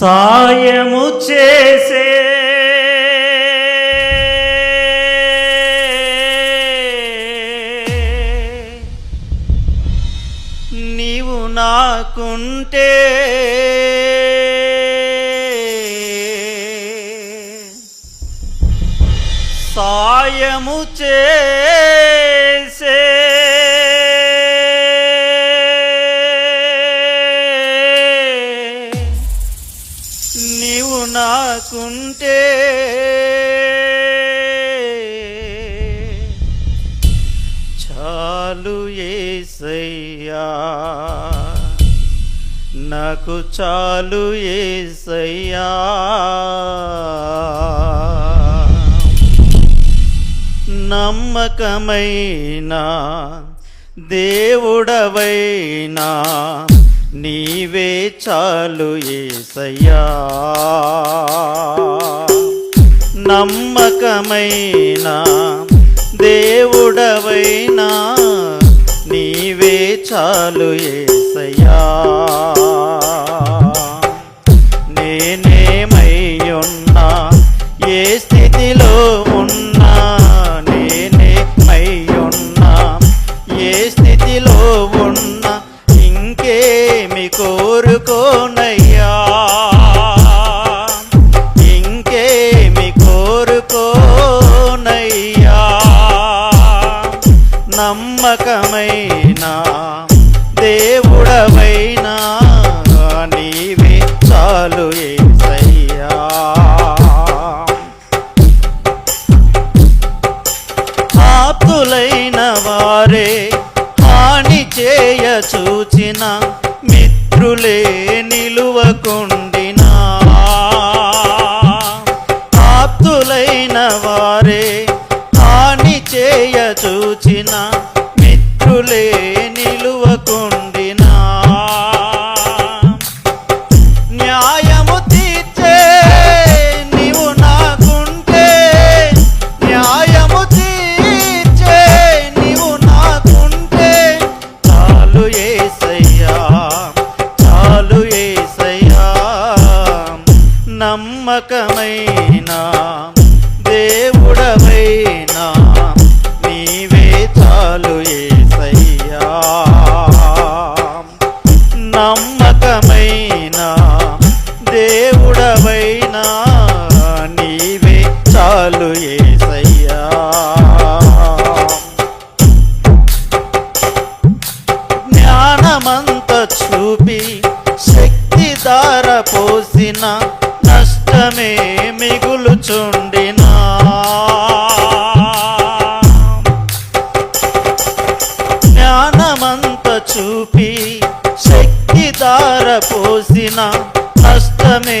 సాయము చేసే. నీవు నాకుంటే సాయము చే రాసుకుంటే చాలు ఏసయ్యా నాకు చాలు ఏసయ్యా. నమ్మకమైన దేవుడవైనా నీవే చాలు ఏసయ్యా. నమ్మకమైన దేవుడవైనా నీవే చాలు ఏసయ్యా. నేనేమై ఏ స్థితిలో ఉన్నా నేనేమయ్యున్నా ఏ స్థితిలో ఉన్నా ఇంకేమి కోరుకోను. చేయ చూచిన మిత్రులే నిలువకుండినా. ఆప్తులైన వారే హాని చేయ చూచిన మిత్రులే దేవుడవైనా నీవే చాలు ఏసయ్యా. జ్ఞానమంత చూపి శక్తి దార పోసిన నష్టమే మిగులుచుండినా. జ్ఞానమంత చూపి శక్తి దార పోసిన నష్టమే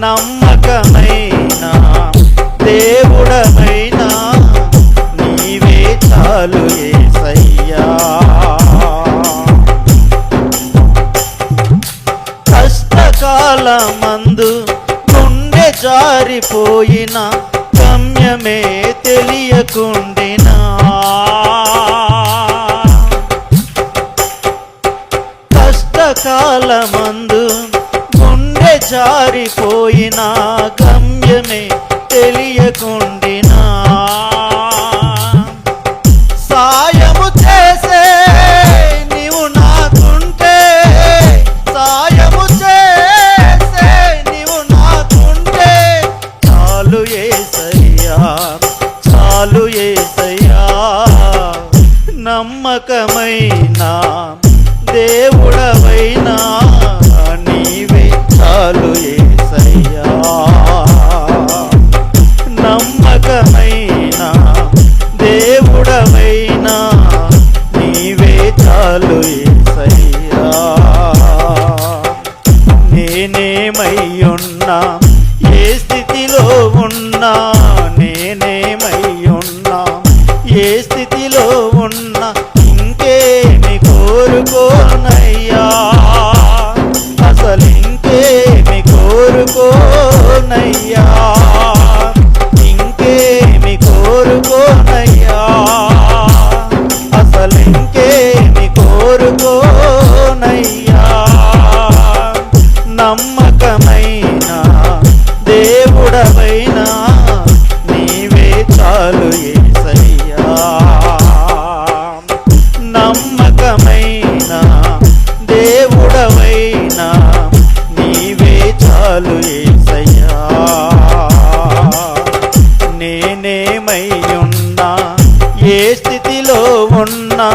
నమ్మకమైన దేవుడమైనా నీవే చాలు ఏసయ్యా. కష్టకాలమందు గుండె జారిపోయిన గమ్యమే తెలియకుండినా. కష్టకాలమందు జారిపోయినా గమ్యమే తెలియకుండినా. సాయము చేసే నీవు నాకుంటే సాయము చేసే నీవు నాకుంటే. చాలు ఏసయ్యా చాలు ఏసయ్యా నమ్మకమైన దేవుడవైనా. చాలు ఏ సయ్యా ఎక్కడవైనా నీవే చాలు ఏసయ్యా నమ్మకమైన దేవుడవైనా నీవే చాలు ఏసయ్యా నేనేమయ్యున్నా ఏ స్థితిలో ఉన్నా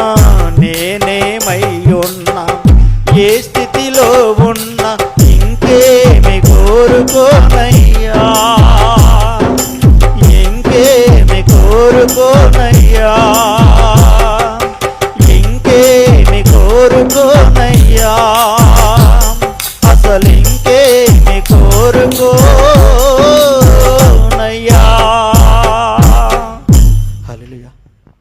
నేనేమయ్యున్నా ఏ స్థితిలో ఉన్నా ఇంకేమి కోరుకోనయ్యా. பொறுங்கோனையா